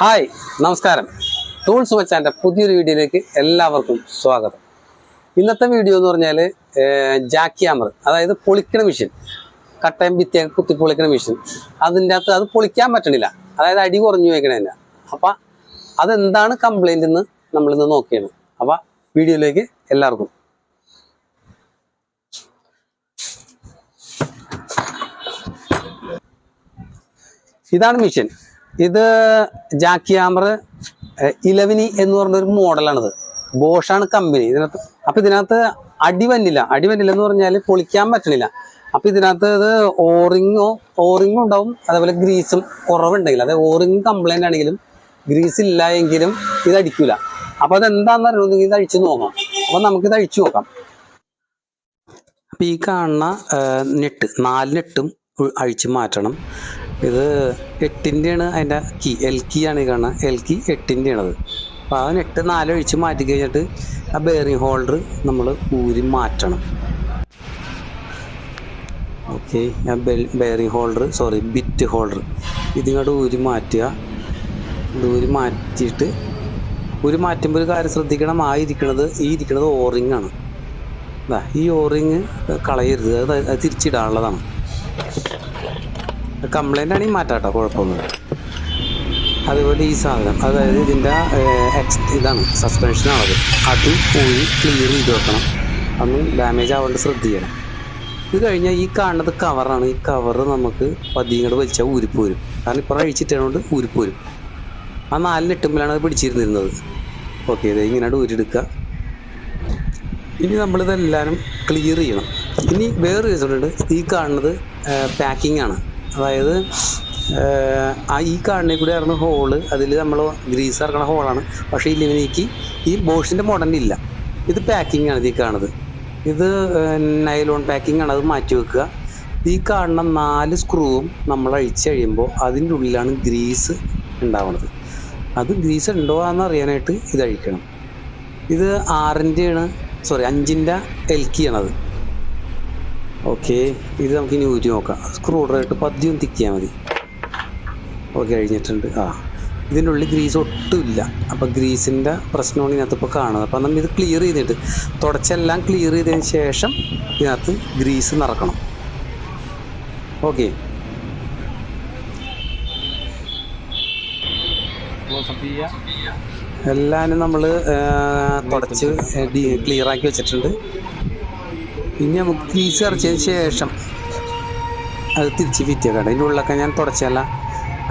Hi നമസ്കാരം. Tools മച്ചാന്റെ പുതിയൊരു വീഡിയോയിലേക്ക് എല്ലാവർക്കും സ്വാഗതം. ഇന്നത്തെ വീഡിയോ എന്ന് പറഞ്ഞാൽ ജാക്കി ആമർ അതായത് പൊളിക്കണ മെഷീൻ. കട്ടയം ഭിത്തിയൊക്കെ കുത്തി പൊളിക്കണ മെഷീൻ. അതിന്റെ അകത്ത് അത് പൊളിക്കാൻ പറ്റണില്ല. അതായത് അടി കുറഞ്ഞു വയ്ക്കണില്ല അപ്പം അതെന്താണ് കംപ്ലൈന്റ് എന്ന് നമ്മളിന്ന് നോക്കിയാണ്. അപ്പം വീഡിയോയിലേക്ക് എല്ലാവർക്കും. ഇതാണ് മെഷീൻ. ഇത് ജാക്കി ആമർ ഇലവനി എന്ന് പറഞ്ഞൊരു മോഡലാണിത്. ബോഷാണ് കമ്പനി. ഇതിനകത്ത് അപ്പം ഇതിനകത്ത് അടിവന്നില്ല അടിവന്നില്ല എന്ന് പറഞ്ഞാൽ പൊളിക്കാൻ പറ്റണില്ല. അപ്പം ഇതിനകത്ത് ഇത് ഓറിങ്ങോ ഓറിങ്ങും ഉണ്ടാവും. അതേപോലെ ഗ്രീസും കുറവുണ്ടെങ്കിൽ അതായത് ഓറിങ് കംപ്ലൈന്റ് ആണെങ്കിലും ഗ്രീസ് ഇല്ല എങ്കിലും ഇത് അടിക്കൂല. അപ്പം അതെന്താണെന്ന് അറിയണമെങ്കിൽ ഇത് അഴിച്ചു നോക്കാം. അപ്പം നമുക്കിത് അഴിച്ചു നോക്കാം. അപ്പം ഈ കാണുന്ന നെട്ട് നാല് നെട്ടും അഴിച്ചു മാറ്റണം. ഇത് എട്ടിന്റെയാണ് അതിന്റെ കീ എൽ കീ ആണ് കാണുന്നത് എൽ കീ എട്ടിന്റെയാണ് അത്. അപ്പോൾ അതിന് എട്ട് നാല് ഒഴിച്ച് മാറ്റി കഴിഞ്ഞിട്ട് ആ ബെയറിംഗ് ഹോൾഡർ നമ്മൾ ഊരി മാറ്റണം. ഓക്കെ ആ bearing holder sorry bit holder ഇതിങ്ങോട്ട് ഊരി മാറ്റുക. ഊരി മാറ്റിയിട്ട് ഊരി മാറ്റുമ്പോൾ ഒരു കാര്യം ശ്രദ്ധിക്കണം ആ ഇരിക്കണത് ഈ ഇരിക്കണത് ഓറിങ് ആണ്. ഈ ഓറിങ് കളയരുത്. അത് തിരിച്ചിടാനുള്ളതാണ്. കംപ്ലൈന്റ് ആണെങ്കിൽ മാറ്റാട്ടോ കുഴപ്പമൊന്നുമില്ല. അതുപോലെ ഈ സാധനം അതായത് ഇതിന്റെ എക്സ് ഇതാണ് സസ്പെൻഷനാണത് അത് പോയി ക്ലിയർ ചെയ്ത് വെക്കണം. അന്ന് ഡാമേജ് ആവാണ്ട് ശ്രദ്ധിക്കണം. ഇത് കഴിഞ്ഞാൽ ഈ കാണുന്നത് കവറാണ് ഈ കവർ നമുക്ക് പതിയങ്ങോട് വലിച്ചാൽ ഊരിപ്പോരും കാരണം ഇപ്പോൾ അഴിച്ചിട്ടതുകൊണ്ട് ഊരിപ്പോരും ആ നാലിന് എട്ടുമ്പോഴാണ് അത് പിടിച്ചിരുന്നിരുന്നത്. ഓക്കെ ഇത് ഇങ്ങനെ ഊരിയെടുക്കുക. ഇനി നമ്മളിതെല്ലാവരും ക്ലിയർ ചെയ്യണം. ഇനി വേറൊരു കേസുണ്ട് ഈ കാണുന്നത് പാക്കിംഗ് ആണ്. അതായത് ആ ഈ കാണിനെ കൂടെ ആയിരുന്നു ഹോൾ അതിൽ നമ്മൾ ഗ്രീസ് ഇറക്കണ ഹോളാണ് പക്ഷേ ഇതിലേക്ക് ഈ ബോഷിന്റെ മോഡലില്ല ഇത് പാക്കിംഗ് ആണ് ഇതീ കാണുന്നത്. ഇത് നൈലോൺ പാക്കിംഗ് ആണ്. അത് മാറ്റി വെക്കുക. ഈ കാണുന്ന നാല് സ്ക്രൂവും നമ്മൾ അഴിച്ചു കഴിയുമ്പോൾ അതിന്റെ ഉള്ളിലാണ് ഗ്രീസ് ഉണ്ടാവുന്നത് അത് ഗ്രീസ് ഉണ്ടോ എന്ന് അറിയാനായിട്ട് ഇത് അഴിക്കണം. ഇത് ആറിന്റെയാണ് സോറി അഞ്ചിന്റെ എൽ കി ആണത്. ഓക്കെ ഇത് നമുക്ക് ഇനി ഊരി നോക്കാം. സ്ക്രൂ ഡ്രൈവർ പതിയും തിക്കിയാൽ മതി. ഓക്കെ കഴിഞ്ഞിട്ടുണ്ട്. ആ ഇതിന്റെ ഉള്ളിൽ ഗ്രീസ് ഒട്ടുമില്ല അപ്പോൾ ഗ്രീസിന്റെ പ്രശ്നമാണ് ഇതിനകത്ത് ഇപ്പോൾ കാണുന്നത്. അപ്പോൾ നമ്മൾ ഇത് ക്ലിയർ ചെയ്തിട്ട് തുടച്ചെല്ലാം ക്ലിയർ ചെയ്തതിന് ശേഷം ഇതിനകത്ത് ഗ്രീസ് നിറക്കണം. ഓക്കെ. എല്ലാവരും നമ്മൾ തുടച്ച് ക്ലിയർ ആക്കി വെച്ചിട്ടുണ്ട്. ഇനി നമുക്ക് ഗ്രീസ് ഇറച്ചതിന് ശേഷം അത് തിരിച്ച് ഫിറ്റാക്കാം അതിന്റെ ഉള്ളിലൊക്കെ ഞാൻ തുടച്ചല്ല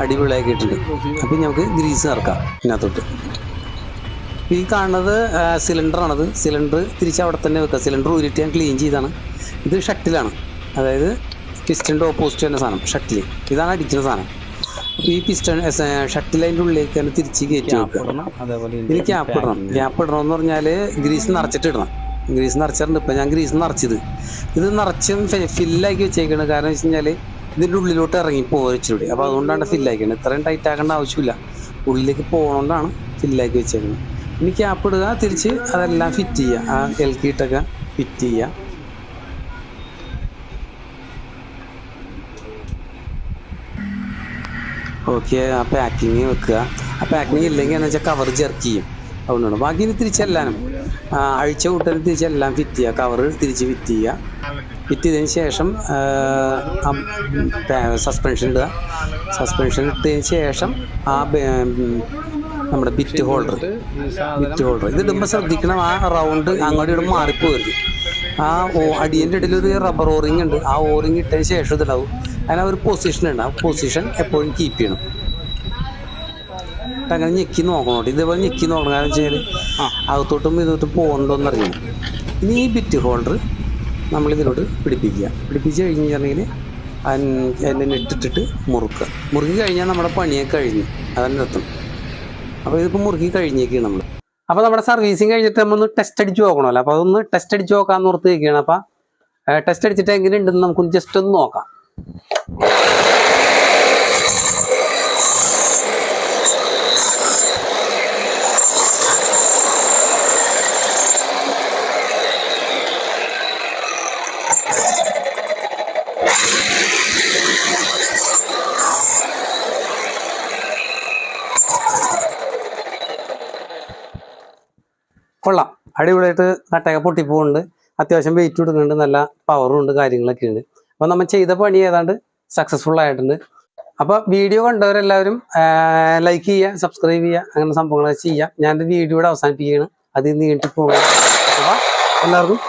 അടിപൊളിയാക്കിയിട്ടുണ്ട്. അപ്പം നമുക്ക് ഗ്രീസ് ഇറക്കാം ഇതിനകത്തോട്ട്. ഈ കാണുന്നത് സിലിണ്ടറാണത് സിലിണ്ടർ തിരിച്ച് അവിടെ തന്നെ വെക്കുക സിലിണ്ടർ ഊരിട്ട് ഞാൻ ക്ലീൻ ചെയ്താണ്. ഇത് ഷട്ടിലാണ്. അതായത് പിസ്റ്റന്റെ ഓപ്പോസിറ്റ് തന്നെ സാധനം ഷട്ടിൽ ഇതാണ് അടിക്കുന്ന സാധനം. ഈ പിസ്റ്റൺ ഷട്ടിൽ അതിന്റെ ഉള്ളിലേക്ക് തന്നെ തിരിച്ച് കയറ്റി വെക്കുക. ഇനി ക്യാപ്പ് ഇടണം. ക്യാപ്പ് ഇടണം എന്ന് പറഞ്ഞാൽ ഗ്രീസ് നിറച്ചിട്ട് ഇടണം. ഗ്രീസ് നിറച്ചിട്ടുണ്ട്. ഇപ്പം ഞാൻ ഗ്രീസ് നിറച്ചത്. ഇത് നിറച്ചും ഫില്ലാക്കി വെച്ചേക്കണ്. കാരണം വെച്ച് കഴിഞ്ഞാൽ ഇതിന്റെ ഉള്ളിലോട്ട് ഇറങ്ങി പോരച്ചിലൂടെ അപ്പോൾ അതുകൊണ്ടാണ് ഫില്ലാക്കിയത്. ഇത്രയും ടൈറ്റ് ആക്കേണ്ട ആവശ്യമില്ല. ഉള്ളിലേക്ക് പോകണോണ്ടാണ് ഫില്ലാക്കി വെച്ചേക്കുന്നത് ഇനി ക്യാപ്പ് ഇടുക. തിരിച്ച് അതെല്ലാം ഫിറ്റ് ചെയ്യുക ആ എൽ കീട്ടൊക്കെ ഫിറ്റ് ചെയ്യുക ഓക്കെ ആ പാക്കിങ് വെക്കുക. ആ പാക്കിങ് ഇല്ലെങ്കിൽ എന്ന് വെച്ചാൽ കവർ ജെർക്ക് ചെയ്യും. അതുകൊണ്ടാണ്. ബാക്കി തിരിച്ചെല്ലാനും അഴിച്ച കൂട്ടൽ തിരിച്ചെല്ലാം ഫിറ്റ് ചെയ്യുക. കവർ തിരിച്ച് ഫിറ്റ് ചെയ്തതിന് ശേഷം സസ്പെൻഷൻ ഇടുക. സസ്പെൻഷൻ ഇട്ടതിന് ശേഷം ആ നമ്മുടെ ബിറ്റ് ഹോൾഡർ ബിറ്റ് ഹോൾഡർ ഇത് ഇടുമ്പോൾ ശ്രദ്ധിക്കണം ആ റൗണ്ട് അങ്ങോട്ട് ഇവിടെ മാറിപ്പോകരുത്. ആ ഓ അടിയന്റെ ഇടയിൽ ഒരു റബ്ബർ ഓറിങ് ഉണ്ട്. ആ ഓറിങ് ഇട്ടതിന് ശേഷം ഇതുണ്ടാവും അതിന് ഒരു പൊസിഷൻ ഉണ്ട്. ആ പൊസിഷൻ എപ്പോഴും കീപ്പ് ചെയ്യണം. അങ്ങനെ ഞെക്കി നോക്കണം ഇതേപോലെ ഞെക്കി നോക്കണം കാരണം വെച്ച് കഴിഞ്ഞാൽ അകത്തോട്ടും ഇതോട്ടും പോകണ്ടോന്ന് അറിയണം ഇനി ഈ ബിറ്റ് ഹോൾഡർ നമ്മൾ ഇതിലോട്ട് പിടിപ്പിക്കുക. പിടിപ്പിച്ച് കഴിഞ്ഞിട്ടുണ്ടെങ്കിൽ അതിന്റെ നെട്ടിട്ടിട്ട് മുറുക്കുക. മുറുക്കി കഴിഞ്ഞാൽ നമ്മുടെ പണിയൊക്കെ കഴിഞ്ഞു. അതാണ് അർത്ഥം അപ്പോൾ ഇതിപ്പോൾ മുറുക്കി കഴിഞ്ഞേക്കാണ് നമ്മൾ. അപ്പോൾ നമ്മുടെ സർവീസിങ് കഴിഞ്ഞിട്ട് നമ്മൊന്ന് ടെസ്റ്റ് അടിച്ച് നോക്കണമല്ലോ. അപ്പോൾ അതൊന്ന് ടെസ്റ്റ് അടിച്ച് നോക്കാമെന്ന് ഓർത്ത് വയ്ക്കുകയാണ് അപ്പോൾ ടെസ്റ്റ് അടിച്ചിട്ട് എങ്ങനെയുണ്ടെന്ന് നമുക്കൊന്ന് ജസ്റ്റ് ഒന്ന് നോക്കാം. കൊള്ളാം. അടിപൊളിയായിട്ട് കട്ടയൊക്കെ പൊട്ടിപ്പോകുന്നുണ്ട് അത്യാവശ്യം വെയിറ്റ് കൊടുക്കുന്നുണ്ട്. നല്ല പവറും ഉണ്ട് കാര്യങ്ങളൊക്കെ ഉണ്ട്. അപ്പോൾ നമ്മൾ ചെയ്ത പണി ഏതാണ്ട് സക്സസ്ഫുൾ ആയിട്ടുണ്ട്. അപ്പോൾ വീഡിയോ കണ്ടവരെല്ലാവരും ലൈക്ക് ചെയ്യുക സബ്സ്ക്രൈബ് ചെയ്യുക അങ്ങനെ സംഭവങ്ങളൊക്കെ ചെയ്യുക. ഞാൻ വീഡിയോയുടെ അവസാനിപ്പിക്കുകയാണ്. അത് നീട്ടി പോകണം അപ്പോൾ എല്ലാവർക്കും